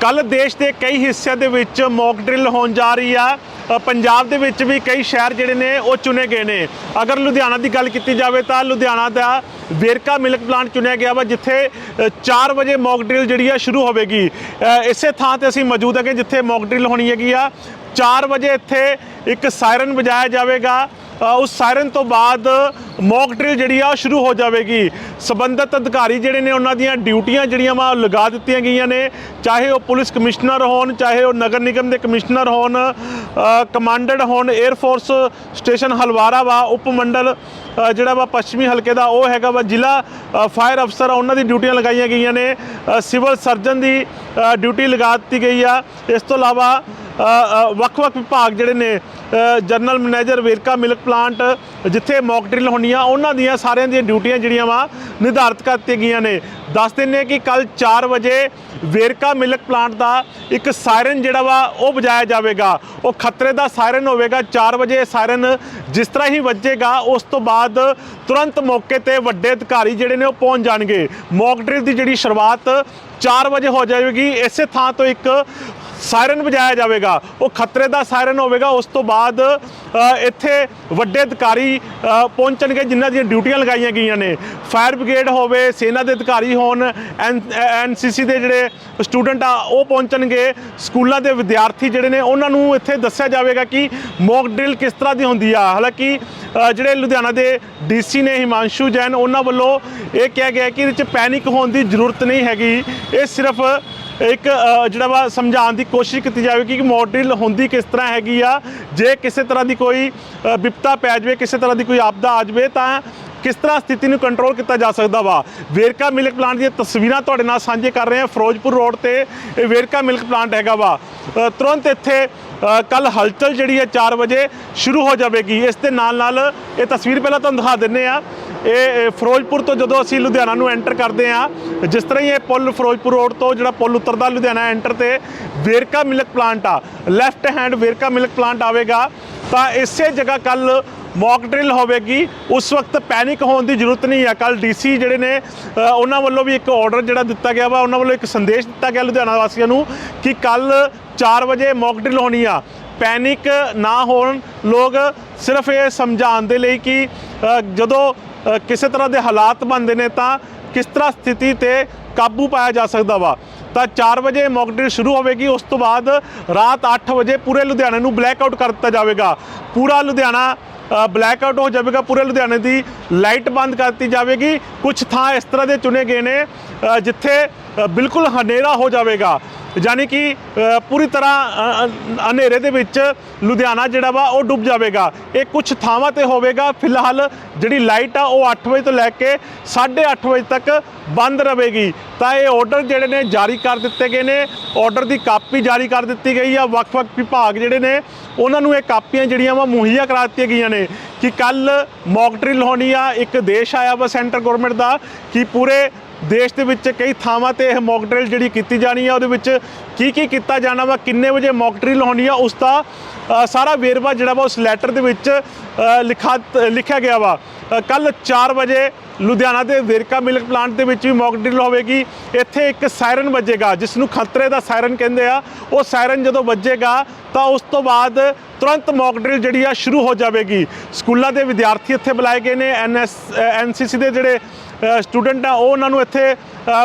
ਕੱਲ ਦੇਸ਼ ਦੇ ਕਈ ਹਿੱਸਿਆਂ ਦੇ ਵਿੱਚ ਮੌਕ ਡਰਿਲ ਹੋਣ ਜਾ ਰਹੀ ਆ। ਪੰਜਾਬ ਦੇ ਵਿੱਚ ਵੀ ਕਈ ਸ਼ਹਿਰ ਜਿਹੜੇ ਨੇ ਉਹ ਚੁਣੇ ਗਏ ਨੇ। ਅਗਰ ਲੁਧਿਆਣਾ ਦੀ ਗੱਲ ਕੀਤੀ ਜਾਵੇ ਤਾਂ ਲੁਧਿਆਣਾ ਦਾ ਵੇਰਕਾ ਮਿਲਕ ਪਲਾਂਟ ਚੁਣਿਆ ਗਿਆ ਵਾ ਜਿੱਥੇ ਅ, 4 ਵਜੇ ਮੌਕ ਡਰਿਲ ਜਿਹੜੀ ਆ ਸ਼ੁਰੂ ਹੋਵੇਗੀ। ਇਸੇ ਥਾਂ ਤੇ ਅਸੀਂ ਮੌਜੂਦ ਹੈਗੇ ਜਿੱਥੇ ਮੌਕ ਡਰਿਲ ਹੋਣੀ ਹੈਗੀ ਆ। 4 ਵਜੇ ਇੱਥੇ ਇੱਕ ਸਾਇਰਨ ਵਜਾਇਆ ਜਾਵੇਗਾ। ਉਸ ਸਾਇਰਨ ਤੋਂ ਬਾਅਦ ਮੌਕ ਡਰਿਲ ਜਿਹੜੀ ਆ ਉਹ ਸ਼ੁਰੂ ਹੋ ਜਾਵੇਗੀ। ਸਬੰਧਤ ਅਧਿਕਾਰੀ ਜਿਹੜੇ ਨੇ ਉਹਨਾਂ ਦੀਆਂ ਡਿਊਟੀਆਂ ਜਿਹੜੀਆਂ ਵਾ ਉਹ ਲਗਾ ਦਿੱਤੀਆਂ ਗਈਆਂ ਨੇ। ਚਾਹੇ ਉਹ ਪੁਲਿਸ ਕਮਿਸ਼ਨਰ ਹੋਣ ਚਾਹੇ ਉਹ ਨਗਰ ਨਿਗਮ ਦੇ ਕਮਿਸ਼ਨਰ ਹੋਣ ਅ, ਕਮਾਂਡਡ ਹੋਣ 에ਅਰ ਫੋਰਸ ਸਟੇਸ਼ਨ ਹਲਵਾਰਾ ਵਾ ਉਪ ਮੰਡਲ ਜਿਹੜਾ ਵਾ ਪੱਛਮੀ ਹਲਕੇ ਦਾ ਉਹ ਹੈਗਾ ਵਾ ਜ਼ਿਲ੍ਹਾ ਫਾਇਰ ਅਫਸਰ ਆ, ਉਹਨਾਂ ਦੀ ਡਿਊਟੀਆਂ ਲਗਾਈਆਂ ਗਈਆਂ ਨੇ। ਸਿਵਲ ਸਰਜਨ ਦੀ ਡਿਊਟੀ ਲਗਾ ਦਿੱਤੀ ਗਈ ਆ। ਇਸ ਤੋਂ ਇਲਾਵਾ ਵੱਖ-ਵੱਖ ਵਿਭਾਗ ਜਿਹੜੇ ਨੇ general manager Verka milk plant ਜਿੱਥੇ ਮੌਕ ਡਰਿਲ ਹੋਣੀਆਂ, ਉਹਨਾਂ ਦੀਆਂ ਸਾਰਿਆਂ ਦੀਆਂ ਡਿਊਟੀਆਂ ਜਿਹੜੀਆਂ ਵਾ, ਨਿਰਧਾਰਿਤ ਕਰ ਗਈਆਂ ਨੇ। ਦੱਸ ਦਿੰਨੇ ਕਿ ਕੱਲ 4 ਵਜੇ ਵੇਰਕਾ ਮਿਲਕ ਪਲਾਂਟ ਦਾ ਇੱਕ ਸਾਇਰਨ ਜਿਹੜਾ ਵਾ, ਉਹ ਵਜਾਇਆ ਜਾਵੇਗਾ। ਉਹ ਖਤਰੇ ਦਾ ਸਾਇਰਨ ਹੋਵੇਗਾ 4 ਵਜੇ ਸਾਇਰਨ ਜਿਸ ਤਰ੍ਹਾਂ ਹੀ ਵੱਜੇਗਾ, ਉਸ ਤੋਂ ਬਾਅਦ ਤੁਰੰਤ ਮੌਕੇ ਤੇ ਵੱਡੇ ਅਧਿਕਾਰੀ ਜਿਹੜੇ ਨੇ ਉਹ ਪਹੁੰਚ ਜਾਣਗੇ। ਮੌਕ ਡਰਿਲ ਦੀ ਜਿਹੜੀ ਸ਼ੁਰੂਆਤ 4 ਵਜੇ ਹੋ ਜਾਵੇਗੀ, ਇਸੇ ਥਾਂ ਤੋਂ ਇੱਕ ਸਾਇਰਨ ਵਜਾਇਆ ਜਾਵੇਗਾ। ਉਹ ਖਤਰੇ ਦਾ ਸਾਇਰਨ ਹੋਵੇਗਾ। ਉਸ ਤੋਂ ਬਾਅਦ ਇੱਥੇ ਵੱਡੇ ਅਧਿਕਾਰੀ ਪਹੁੰਚਣਗੇ, ਜਿਨ੍ਹਾਂ ਦੀਆਂ ਡਿਊਟੀਆਂ ਲਗਾਈਆਂ ਗਈਆਂ ਨੇ। ਫਾਇਰ ਬ੍ਰਿਗੇਡ ਹੋਵੇ, ਸੈਨਾ ਦੇ ਅਧਿਕਾਰੀ ਹੋਣ ਐਨਸੀਸੀ ਦੇ ਜਿਹੜੇ ਸਟੂਡੈਂਟ ਆ, ਉਹ ਪਹੁੰਚਣਗੇ। ਸਕੂਲਾਂ ਦੇ ਵਿਦਿਆਰਥੀ ਜਿਹੜੇ ਨੇ, ਉਹਨਾਂ ਨੂੰ ਇੱਥੇ ਦੱਸਿਆ ਜਾਵੇਗਾ ਕਿ ਮੌਕ ਡਰਿਲ ਕਿਸ ਤਰ੍ਹਾਂ ਦੀ ਹੁੰਦੀ ਆ। ਹਾਲਾਂਕਿ ਜਿਹੜੇ ਲੁਧਿਆਣਾ ਦੇ ਡੀਸੀ ਨੇ ਹਿਮਾਂਸ਼ੂ ਜੈਨ, ਉਹਨਾਂ ਵੱਲੋਂ ਇਹ ਕਿਹਾ ਗਿਆ ਕਿ ਇਹਦੇ ਵਿੱਚ ਪੈਨਿਕ ਹੋਣ ਦੀ ਜ਼ਰੂਰਤ ਨਹੀਂ ਹੈਗੀ। ਇਹ ਸਿਰਫ ਇੱਕ ਜਿਹੜਾ ਵਾ ਸਮਝਾਉਣ ਦੀ ਕੋਸ਼ਿਸ਼ ਕੀਤੀ ਜਾਵੇਗੀ ਕਿ ਮੋਡਲ ਹੁੰਦੀ ਕਿਸ ਤਰ੍ਹਾਂ ਹੈਗੀ ਆ। ਜੇ ਕਿਸੇ ਤਰ੍ਹਾਂ ਦੀ ਕੋਈ ਅ, ਵਿਪਤਾ ਪੈ ਜਾਵੇ ਕਿਸੇ ਤਰ੍ਹਾਂ ਦੀ ਕੋਈ ਆਪਦਾ ਆ ਜਾਵੇ ਤਾਂ ਕਿਸ ਤਰ੍ਹਾਂ ਸਥਿਤੀ ਨੂੰ ਕੰਟਰੋਲ ਕੀਤਾ ਜਾ ਸਕਦਾ ਵਾ। ਵੇਰਕਾ ਮਿਲਕ ਪਲਾਂਟ ਦੀਆਂ ਤਸਵੀਰਾਂ ਤੁਹਾਡੇ ਨਾਲ ਸਾਂਝੇ ਕਰ ਰਹੇ ਹਾਂ। ਫਿਰੋਜ਼ਪੁਰ ਰੋਡ ਤੇ ਇਹ ਵੇਰਕਾ ਮਿਲਕ ਪਲਾਂਟ ਹੈਗਾ ਵਾ। ਤੁਰੰਤ ਇੱਥੇ ਕੱਲ ਹਲਚਲ ਜਿਹੜੀ ਹੈ 4 ਵਜੇ ਸ਼ੁਰੂ ਹੋ ਜਾਵੇਗੀ। ਇਸ ਦੇ ਨਾਲ ਨਾਲ ਇਹ ਤਸਵੀਰ ਪਹਿਲਾਂ ਤੁਹਾਨੂੰ ਦਿਖਾ ਦਿੰਨੇ ਆ ਇਹ ਫਿਰੋਜ਼ਪੁਰ ਤੋਂ ਜਦੋਂ ਅਸੀਂ ਲੁਧਿਆਣਾ ਨੂੰ ਐਂਟਰ ਕਰਦੇ ਆ ਜਿਸ ਤਰ੍ਹਾਂ ਹੀ ਇਹ ਪੁਲ ਫਿਰੋਜ਼ਪੁਰ ਰੋਡ ਤੋਂ ਜਿਹੜਾ ਪੁਲ ਉਤਰਦਾ ਲੁਧਿਆਣਾ ਐਂਟਰ ਤੇ, ਵੇਰਕਾ ਮਿਲਕ ਪਲਾਂਟ ਆ left hand Verka milk plant ਆਵੇਗਾ, ਤਾਂ ਇਸੇ ਜਗ੍ਹਾ ਕੱਲ ਮੌਕ ਡਰਿਲ ਹੋਵੇਗੀ, ਉਸ ਵਕਤ ਪੈਨਿਕ ਹੋਣ ਦੀ ਜ਼ਰੂਰਤ ਨਹੀਂ ਹੈ ਕੱਲ ਡੀਸੀ ਜਿਹੜੇ ਨੇ ਉਹਨਾਂ ਵੱਲੋਂ ਵੀ ਇੱਕ ਆਰਡਰ ਜਿਹੜਾ ਦਿੱਤਾ ਗਿਆ ਵਾ, ਉਹਨਾਂ ਵੱਲੋਂ ਇੱਕ ਸੰਦੇਸ਼ ਦਿੱਤਾ ਗਿਆ ਲੁਧਿਆਣਾ ਵਾਸੀਆਂ ਨੂੰ ਕਿ ਕੱਲ 4 ਵਜੇ ਮੌਕ ਡਰਿਲ ਹੋਣੀ ਆ। ਪੈਨਿਕ ਨਾ ਹੋਣ, ਲੋਕ ਸਿਰਫ ਇਹ ਸਮਝਾਉਣ ਦੇ ਲਈ ਕਿ ਜਦੋਂ ਕਿਸੇ ਤਰ੍ਹਾਂ ਦੇ ਹਾਲਾਤ ਬਣਦੇ ਨੇ ਤਾਂ ਕਿਸ ਤਰ੍ਹਾਂ ਸਥਿਤੀ ਤੇ ਕਾਬੂ ਪਾਇਆ ਜਾ ਸਕਦਾ ਵਾ? ਤਾਂ 4 ਵਜੇ ਮੌਕ ਡਰਿਲ ਸ਼ੁਰੂ ਹੋਵੇਗੀ, ਉਸ ਤੋਂ ਬਾਅਦ ਰਾਤ 8 ਵਜੇ ਪੂਰੇ ਲੁਧਿਆਣੇ ਨੂੰ ਬਲੈਕ ਆਊਟ ਕਰ ਦਿੱਤਾ ਜਾਵੇਗਾ। ਪੂਰਾ ਲੁਧਿਆਣਾ ਬਲੈਕ ਆਊਟ ਹੋ ਜਾਵੇਗਾ, ਪੂਰੇ ਲੁਧਿਆਣੇ ਦੀ ਲਾਈਟ ਬੰਦ ਕਰ ਦਿੱਤੀ ਜਾਵੇਗੀ। ਕੁਝ ਥਾਂ ਇਸ ਤਰ੍ਹਾਂ ਦੇ ਚੁਣੇ ਗਏ ਨੇ ਜਿੱਥੇ ਬਿਲਕੁਲ ਹਨੇਰਾ ਹੋ ਜਾਵੇਗਾ। ਯਾਨੀ ਕਿ ਪੂਰੀ ਤਰ੍ਹਾਂ ਹਨੇਰੇ ਦੇ ਵਿੱਚ ਲੁਧਿਆਣਾ ਜਿਹੜਾ ਵਾ, ਉਹ ਡੁੱਬ ਜਾਵੇਗਾ। ਇਹ ਕੁਝ ਥਾਵਾਂ ਤੇ ਹੋਵੇਗਾ। ਫਿਲਹਾਲ ਜਿਹੜੀ ਲਾਈਟ ਆ, ਉਹ 8 ਵਜੇ ਤੋਂ ਲੈ ਕੇ 8:30 ਵਜੇ ਤੱਕ ਬੰਦ ਰਹੇਗੀ। ਤਾਂ ਇਹ ਆਰਡਰ ਜਿਹੜੇ ਨੇ, ਜਾਰੀ ਕਰ ਦਿੱਤੇ ਗਏ ਨੇ। ਆਰਡਰ ਦੀ ਕਾਪੀ ਜਾਰੀ ਕਰ ਦਿੱਤੀ ਗਈ ਆ। ਵੱਖ-ਵੱਖ ਵਿਭਾਗ ਜਿਹੜੇ ਨੇ, ਉਹਨਾਂ ਨੂੰ ਇਹ ਕਾਪੀਆਂ ਜਿਹੜੀਆਂ ਵਾ, ਮੁਹੱਈਆ ਕਰਾ ਦਿੱਤੀਆਂ ਗਈਆਂ ਨੇ ਕਿ ਕੱਲ ਮੌਕ ਡਰਿਲ ਹੋਣੀ ਆ। ਇੱਕ ਦੇਸ਼ ਆਇਆ ਵਾ ਸੈਂਟਰ ਗਵਰਨਮੈਂਟ ਦਾ, ਕਿ ਪੂਰੇ ਦੇਸ਼ ਦੇ ਵਿੱਚ ਕਈ ਥਾਵਾਂ ਤੇ ਇਹ ਮੌਕ ਡਰਿਲ ਜਿਹੜੀ ਕੀਤੀ ਜਾਣੀ ਆ, ਉਹਦੇ ਵਿੱਚ ਕੀ ਕੀ ਕੀਤਾ ਜਾਣਾ ਵਾ, ਕਿੰਨੇ ਵਜੇ ਮੌਕ ਡਰਿਲ ਹੋਣੀ ਆ, ਉਸ ਦਾ ਸਾਰਾ ਵੇਰਵਾ ਜਿਹੜਾ ਵਾ, ਉਸ ਲੈਟਰ ਦੇ ਵਿੱਚ ਲਿਖਾ, ਲਿਖਿਆ ਗਿਆ ਵਾ। ਕੱਲ 4 ਵਜੇ ਲੁਧਿਆਣਾ ਦੇ ਵੇਰਕਾ ਮਿਲਕ ਪਲਾਂਟ ਦੇ ਵਿੱਚ ਵੀ ਮੌਕ ਡਰਿਲ ਹੋਵੇਗੀ। ਇੱਥੇ ਇੱਕ ਸਾਇਰਨ ਵੱਜੇਗਾ ਜਿਸ ਨੂੰ ਖਤਰੇ ਦਾ ਸਾਇਰਨ ਕਹਿੰਦੇ ਆ। ਉਹ ਸਾਇਰਨ ਜਦੋਂ ਵੱਜੇਗਾ, ਤਾਂ ਉਸ ਤੋਂ ਬਾਅਦ ਤੁਰੰਤ ਮੌਕ ਡਰਿਲ ਜਿਹੜੀ ਆ, ਸ਼ੁਰੂ ਹੋ ਜਾਵੇਗੀ। ਸਕੂਲਾਂ ਦੇ ਵਿਦਿਆਰਥੀ ਇੱਥੇ ਬੁਲਾਏ ਗਏ ਨੇ ਐਨਐਸ ਐਨਸੀਸੀ ਦੇ ਜਿਹੜੇ ਸਟੂਡੈਂਟ ਆ, ਉਹ ਉਹਨਾਂ ਨੂੰ ਇੱਥੇ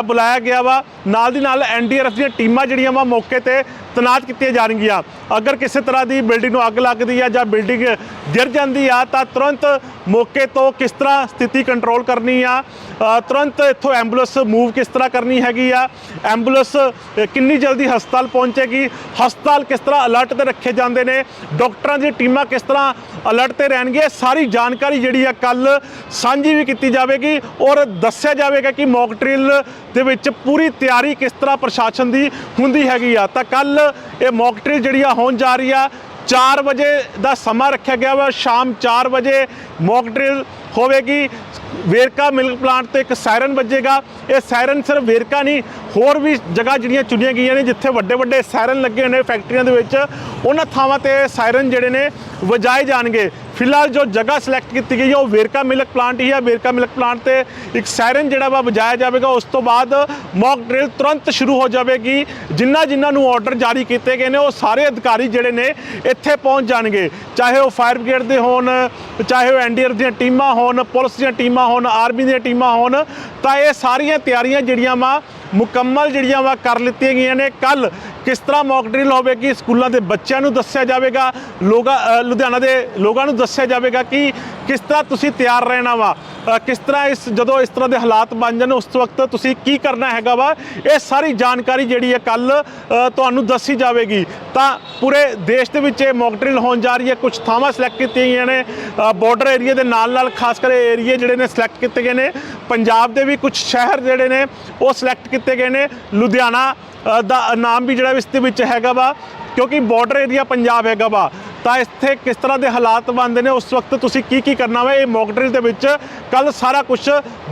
ਬੁਲਾਇਆ ਗਿਆ ਵਾ। ਨਾਲ ਦੀ ਨਾਲ ਐਨਡੀਆਰਐਫ ਦੀਆਂ ਟੀਮਾਂ ਜਿਹੜੀਆਂ ਵਾ ਮੌਕੇ ਤੇ ਤਨਾਤ ਕੀਤੀਆਂ ਜਾਣਗੀਆਂ। ਅਗਰ ਕਿਸੇ ਤਰ੍ਹਾਂ ਦੀ ਬਿਲਡਿੰਗ ਨੂੰ ਅੱਗ ਲੱਗਦੀ ਆ ਜਾਂ ਬਿਲਡਿੰਗ ਗਿਰ ਜਾਂਦੀ ਆ, ਤਾਂ ਤੁਰੰਤ ਮੌਕੇ ਤੋਂ ਕਿਸ ਤਰ੍ਹਾਂ ਸਥਿਤੀ ਕੰਟਰੋਲ ਕਰਨੀ ਆ? ਤੁਰੰਤ ਇੱਥੋਂ ਐਂਬੂਲੈਂਸ ਮੂਵ ਕਿਸ ਤਰ੍ਹਾਂ ਕਰਨੀ ਹੈਗੀ ਆ? ਐਂਬੂਲੈਂਸ ਕਿੰਨੀ ਜਲਦੀ ਹਸਪਤਾਲ ਪਹੁੰਚੇਗੀ? ਹਸਪਤਾਲ ਕਿਸ ਤਰ੍ਹਾਂ ਅਲਰਟ ਤੇ ਰੱਖੇ ਜਾਂਦੇ ਨੇ? ਡਾਕਟਰਾਂ ਦੀਆਂ ਟੀਮਾਂ ਕਿਸ ਤਰ੍ਹਾਂ ਅਲਰਟ ਤੇ ਰਹਿਣਗੀਆਂ? ਸਾਰੀ ਜਾਣਕਾਰੀ ਜਿਹੜੀ ਆ ਕੱਲ ਸਾਂਝੀ ਵੀ ਕੀਤੀ ਜਾਵੇਗੀ ਔਰ ਦੱਸਿਆ ਜਾਵੇਗਾ ਕਿ ਮੌਕ ਡਰਿਲ ਦੇ ਵਿੱਚ ਪੂਰੀ ਤਿਆਰੀ ਕਿਸ ਤਰ੍ਹਾਂ ਪ੍ਰਸ਼ਾਸਨ ਦੀ ਹੁੰਦੀ ਹੈਗੀ ਆ। ਤਾਂ ਕੱਲ ਇਹ ਮੌਕ ਡਰਿਲ ਜਿਹੜੀ ਆ ਹੋਣ ਜਾ ਰਹੀ ਆ। 4 ਵਜੇ ਦਾ ਸਮਾਂ ਰੱਖਿਆ ਗਿਆ ਵਾ। ਸ਼ਾਮ 4 ਵਜੇ ਮੌਕ ਡਰਿਲ ਹੋਵੇਗੀ। ਵੇਰਕਾ ਮਿਲਕ ਪਲਾਂਟ ਤੇ ਇੱਕ ਸਾਇਰਨ ਵੱਜੇਗਾ। ਇਹ ਸਾਇਰਨ ਸਿਰਫ ਵੇਰਕਾ ਨਹੀਂ, ਹੋਰ ਵੀ ਜਗ੍ਹਾ ਜਿਹੜੀਆਂ ਚੁਣੀਆਂ ਗਈਆਂ ਨੇ, ਜਿੱਥੇ ਵੱਡੇ ਵੱਡੇ ਸਾਇਰਨ ਲੱਗੇ ਹੋਏ ਨੇ ਫੈਕਟਰੀਆਂ ਦੇ ਵਿੱਚ, ਉਹਨਾਂ ਥਾਵਾਂ ਤੇ ਸਾਇਰਨ ਜਿਹੜੇ ਨੇ ਵਜਾਏ ਜਾਣਗੇ। ਫਿਲਹਾਲ ਜੋ ਜਗ੍ਹਾ ਸਿਲੈਕਟ ਕੀਤੀ ਗਈ ਹੈ, ਉਹ ਵੇਰਕਾ ਮਿਲਕ ਪਲਾਂਟ ਹੀ ਹੈ। ਵੇਰਕਾ ਮਿਲਕ ਪਲਾਂਟ ਤੇ ਇੱਕ ਸਾਇਰਨ ਜਿਹੜਾ ਵਾ ਵਜਾਇਆ ਜਾਵੇਗਾ। ਉਸ ਤੋਂ ਬਾਅਦ ਮੌਕ ਡਰਿਲ ਤੁਰੰਤ ਸ਼ੁਰੂ ਹੋ ਜਾਵੇਗੀ। ਜਿਨ੍ਹਾਂ ਜਿਨ੍ਹਾਂ ਨੂੰ ਆਰਡਰ ਜਾਰੀ ਕੀਤੇ ਗਏ ਨੇ, ਉਹ ਸਾਰੇ ਅਧਿਕਾਰੀ ਜਿਹੜੇ ਨੇ ਇੱਥੇ ਪਹੁੰਚ ਜਾਣਗੇ। ਚਾਹੇ ਉਹ ਫਾਇਰ ਬ੍ਰਿਗੇਡ ਦੇ ਹੋਣ, ਚਾਹੇ ਉਹ ਐਨਡੀਆਰ ਦੀਆਂ ਟੀਮਾਂ ਹੋਣ, ਪੁਲਿਸ ਦੀਆਂ ਟੀਮਾਂ ਹੋਣ ਆਰਮੀ ਦੀਆਂ ਟੀਮਾਂ ਹੋਣ, ਤਾਂ ਇਹ ਸਾਰੀਆਂ ਤਿਆਰੀਆਂ ਜਿਹੜੀਆਂ ਵਾ ਮੁਕੰਮਲ ਜਿਹੜੀਆਂ ਵਾ ਕਰ ਲਿੱਤੀਆਂ ਗਈਆਂ ਨੇ। ਕੱਲ ਕਿਸ ਤਰ੍ਹਾਂ ਮੌਕ ਡਰਿਲ ਹੋਵੇਗੀ, ਸਕੂਲਾਂ ਦੇ ਬੱਚਿਆਂ ਨੂੰ ਦੱਸਿਆ ਜਾਵੇਗਾ ਲੋਕਾਂ ਲੁਧਿਆਣਾ ਦੇ ਲੋਕਾਂ ਨੂੰ ਦੱਸਿਆ ਜਾਵੇਗਾ ਕਿ ਕਿਸ ਤਰ੍ਹਾਂ ਤੁਸੀਂ ਤਿਆਰ ਰਹਿਣਾ ਵਾ। ਕਿਸ ਤਰ੍ਹਾਂ ਇਸ ਜਦੋਂ ਇਸ ਤਰ੍ਹਾਂ ਦੇ ਹਾਲਾਤ ਬਣ ਜਾਣ, ਉਸ ਵਕਤ ਤੁਸੀਂ ਕੀ ਕਰਨਾ ਹੈਗਾ ਵਾ? ਇਹ ਸਾਰੀ ਜਾਣਕਾਰੀ ਜਿਹੜੀ ਹੈ ਕੱਲ ਤੁਹਾਨੂੰ ਦੱਸੀ ਜਾਵੇਗੀ। ਤਾਂ ਪੂਰੇ ਦੇਸ਼ ਦੇ ਵਿੱਚ ਇਹ ਮੌਕ ਡਰਿਲ ਹੋਣ ਜਾ ਰਹੀ ਹੈ। ਕੁਝ ਥਾਵਾਂ ਸਿਲੈਕਟ ਕੀਤੀਆਂ ਗਈਆਂ ਨੇ। ਬਾਰਡਰ ਏਰੀਆ ਦੇ ਨਾਲ ਨਾਲ ਖਾਸ ਕਰ ਏਰੀਆ ਜਿਹੜੇ ਨੇ ਸਿਲੈਕਟ ਕੀਤੇ ਗਏ ਨੇ। ਪੰਜਾਬ ਦੇ ਵੀ ਕੁਝ ਸ਼ਹਿਰ ਜਿਹੜੇ ਨੇ, ਉਹ ਸਿਲੈਕਟ ਕੀਤੇ ਗਏ ਨੇ। ਲੁਧਿਆਣਾ ਦਾ ਨਾਮ ਵੀ ਜਿਹੜਾ ਇਸ ਦੇ ਵਿੱਚ ਹੈਗਾ ਵਾ, ਕਿਉਂਕਿ ਬਾਰਡਰ ਏਰੀਆ ਪੰਜਾਬ ਹੈਗਾ ਵਾ। ਤਾਂ ਇੱਥੇ ਕਿਸ ਤਰ੍ਹਾਂ ਦੇ ਹਾਲਾਤ ਬਣਦੇ ਨੇ? ਉਸ ਵਕਤ ਤੁਸੀਂ ਕੀ ਕੀ ਕਰਨਾ ਵਾ? ਇਹ ਮੌਕ ਡਰਿਲ ਦੇ ਵਿੱਚ ਕੱਲ ਸਾਰਾ ਕੁਝ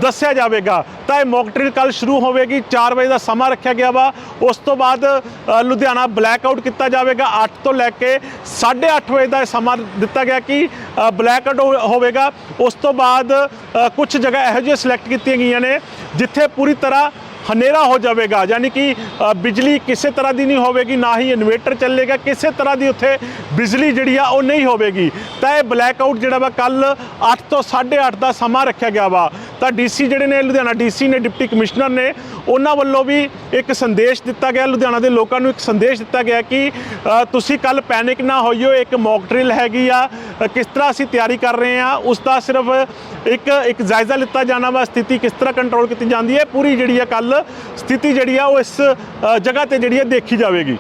ਦੱਸਿਆ ਜਾਵੇਗਾ। ਤਾਂ ਇਹ ਮੌਕ ਡਰਿਲ ਕੱਲ ਸ਼ੁਰੂ ਹੋਵੇਗੀ। 4 ਵਜੇ ਦਾ ਸਮਾਂ ਰੱਖਿਆ ਗਿਆ ਵਾ। ਉਸ ਤੋਂ ਬਾਅਦ ਲੁਧਿਆਣਾ ਬਲੈਕ ਆਊਟ ਕੀਤਾ ਜਾਵੇਗਾ। 8 ਤੋਂ ਲੈ ਕੇ 8:30 ਵਜੇ ਦਾ ਇਹ ਸਮਾਂ ਦਿੱਤਾ ਗਿਆ ਕਿ ਬਲੈਕ ਆਊਟ ਹੋਵੇਗਾ। ਉਸ ਤੋਂ ਬਾਅਦ ਕੁਝ ਜਗ੍ਹਾ ਇਹੋ ਜਿਹੀਆਂ ਸਿਲੈਕਟ ਕੀਤੀਆਂ ਗਈਆਂ ਨੇ, ਜਿੱਥੇ ਪੂਰੀ ਤਰ੍ਹਾਂ ਹਨੇਰਾ ਹੋ ਜਾਵੇਗਾ, ਯਾਨੀ ਕਿ ਬਿਜਲੀ ਕਿਸੇ ਤਰ੍ਹਾਂ ਦੀ ਨਹੀਂ ਹੋਵੇਗੀ, ਨਾ ਹੀ ਇਨਵੇਟਰ ਚੱਲੇਗਾ, ਕਿਸੇ ਤਰ੍ਹਾਂ ਦੀ ਉੱਥੇ ਬਿਜਲੀ ਜਿਹੜੀ ਆ ਉਹ ਨਹੀਂ ਹੋਵੇਗੀ। ਤਾਂ ਇਹ ਬਲੈਕ ਆਊਟ ਜਿਹੜਾ ਵਾ, ਕੱਲ 8 ਤੋਂ 8:30 ਦਾ ਸਮਾਂ ਰੱਖਿਆ ਗਿਆ ਵਾ। ਤਾਂ ਡੀਸੀ ਜਿਹੜੇ ਨੇ, ਲੁਧਿਆਣਾ ਡੀਸੀ ਨੇ, ਡਿਪਟੀ ਕਮਿਸ਼ਨਰ ਨੇ ਉਹਨਾਂ ਵੱਲੋਂ ਵੀ ਇੱਕ ਸੰਦੇਸ਼ ਦਿੱਤਾ ਗਿਆ, ਲੁਧਿਆਣਾ ਦੇ ਲੋਕਾਂ ਨੂੰ ਇੱਕ ਸੰਦੇਸ਼ ਦਿੱਤਾ ਗਿਆ ਕਿ ਤੁਸੀਂ ਕੱਲ ਪੈਨਿਕ ਨਾ ਹੋਈਓ ਇੱਕ ਮੌਕ ਡਰਿਲ ਹੈਗੀ ਆ ਕਿਸ ਤਰ੍ਹਾਂ ਅਸੀਂ ਤਿਆਰੀ ਕਰ ਰਹੇ ਆ ਉਸ ਦਾ ਸਿਰਫ ਇੱਕ ਇੱਕ ਜਾਇਜ਼ਾ ਲਿੱਤਾ ਜਾਣਾ ਵਾ, ਸਥਿਤੀ ਕਿਸ ਤਰ੍ਹਾਂ ਕੰਟਰੋਲ ਕੀਤੀ ਜਾਂਦੀ ਹੈ, ਪੂਰੀ ਜਿਹੜੀ ਆ ਕੱਲ ਸਥਿਤੀ ਜਿਹੜੀ ਆ, ਉਹ ਇਸ ਜਗ੍ਹਾ ਤੇ ਜਿਹੜੀ ਆ ਦੇਖੀ ਜਾਵੇਗੀ।